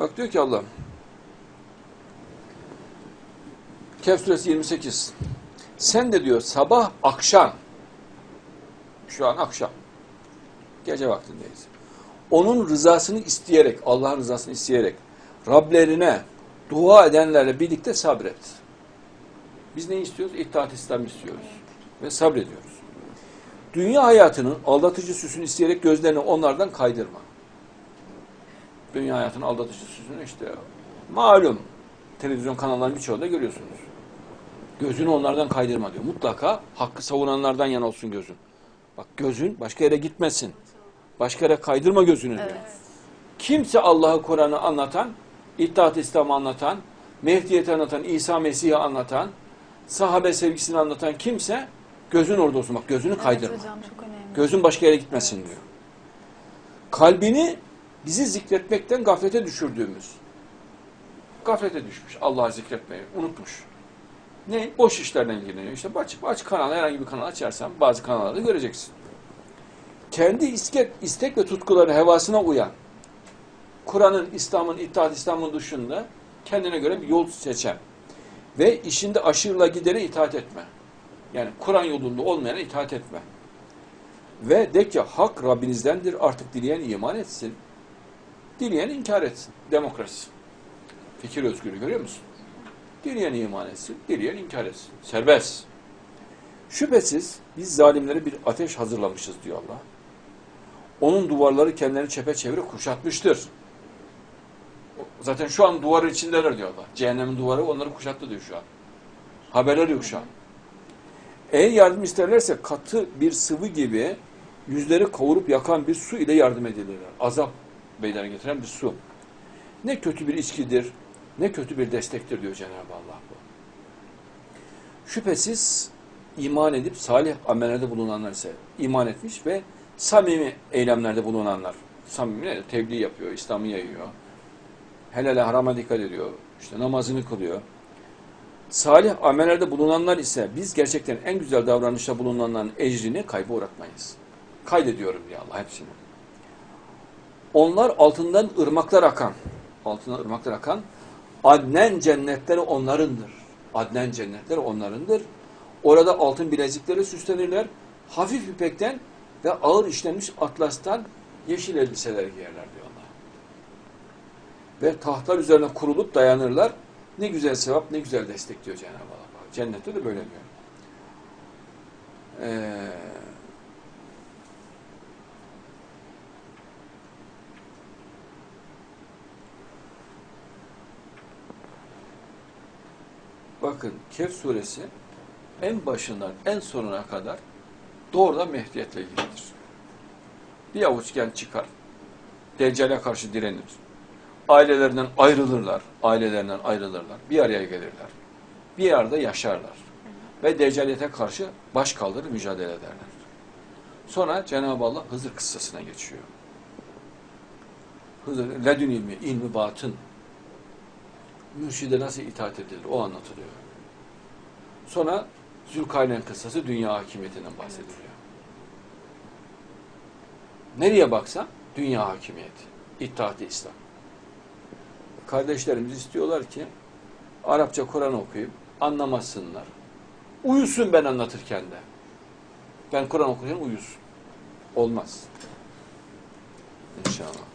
Bak diyor ki Allah. Kehf suresi 28. Sen de diyor sabah akşam şu an akşam gece vaktindeyiz. Onun rızasını isteyerek, Allah'ın rızasını isteyerek Rablerine dua edenlerle birlikte sabret. Biz ne istiyoruz? İttihat İslam istiyoruz. Ve sabrediyoruz. Dünya hayatının aldatıcı süsünü isteyerek gözlerini onlardan kaydırma. Dünya hayatının aldatıcı süsünü işte malum televizyon kanallarının birçoğunda görüyorsunuz. Gözünü onlardan kaydırma diyor. Mutlaka hakkı savunanlardan yana olsun gözün. Bak gözün başka yere gitmesin. Başka yere kaydırma gözünü diyor. Evet. Kimse Allah'ı Kur'an'ı anlatan, İttihat İslam'ı anlatan, Mehdiyet'i anlatan, İsa Mesih'i anlatan, sahabe sevgisini anlatan kimse gözün orada olsun. Bak gözünü kaydırma. Evet hocam çok önemli. Gözün başka yere gitmesin diyor. Kalbini bizi zikretmekten gaflete düşürdüğümüz. Gaflete düşmüş. Allah'ı zikretmeyi unutmuş. Ne? Boş işlerle ilgileniyor. İşte aç, aç kanal, herhangi bir kanal açarsan bazı kanallarda göreceksin. Kendi istek, istek ve tutkuları hevasına uyan, Kur'an'ın, İslam'ın, İttihat İslam'ın dışında kendine göre bir yol seçen ve işinde aşırıla gidere itaat etme. Yani Kur'an yolunda olmayana itaat etme. Ve de ki hak Rabbinizdendir artık dileyen iman etsin. Dileyen inkar etsin. Demokrasi. Fikir özgürlüğü görüyor musun? Dileyen iman etsin, dileyen inkar etsin. Serbest. Şüphesiz biz zalimlere bir ateş hazırlamışız diyor Allah. Onun duvarları kendilerini çepeçevre kuşatmıştır. Zaten şu an duvarın içindeler diyor Allah. Cehennemin duvarı onları kuşattı diyor şu an. Haberler yok şu an. Eğer yardım isterlerse katı bir sıvı gibi yüzleri kavurup yakan bir su ile yardım edilirler. Azap meydana getiren bir su. Ne kötü bir içkidir, ne kötü bir destektir diyor Cenab-ı Allah bu. Şüphesiz iman edip salih amellerde bulunanlar ise iman etmiş ve samimi eylemlerde bulunanlar. Samimi ne? Tebliğ yapıyor, İslam'ı yayıyor. Helale harama dikkat ediyor. işte namazını kılıyor. Salih amellerde bulunanlar ise biz gerçekten en güzel davranışta bulunanların ecrini kayba uğratmayız. Kaydediyorum diye Allah hepsini. Onlar altından ırmaklar akan, altından ırmaklar akan, adnen cennetleri onlarındır. Adnen cennetleri onlarındır. Orada altın bilezikleri süslenirler. Hafif ipekten ve ağır işlenmiş atlastan yeşil elbiseler giyerler diyor Allah. Ve tahtlar üzerine kurulup dayanırlar. Ne güzel sevap, ne güzel destek diyor Cenab-ı Allah. Cennette de böyle diyor. Ee, bakın Kehf suresi en başından en sonuna kadar doğrudan Mehdiyetle ilgilidir. Bir avuç genç çıkar. Deccale karşı direnir ailelerinden ayrılırlar. Ailelerinden ayrılırlar. Bir araya gelirler. Bir yerde yaşarlar. Ve deccaliyete karşı baş kaldırır, mücadele ederler. Sonra Cenab-ı Allah Hızır kıssasına geçiyor. Hızır, ledün ilmi, ilmi batın. Mürşide nasıl itaat edilir o anlatılıyor. Sonra Zülkarneyn kıssası dünya hakimiyetinden bahsediliyor. Nereye baksan dünya hakimiyeti, İttihat-ı İslam kardeşlerimiz istiyorlar ki Arapça Kur'an okuyup anlamasınlar. Uyusun ben anlatırken de. Ben Kur'an okurken uyusun. Olmaz. İnşallah.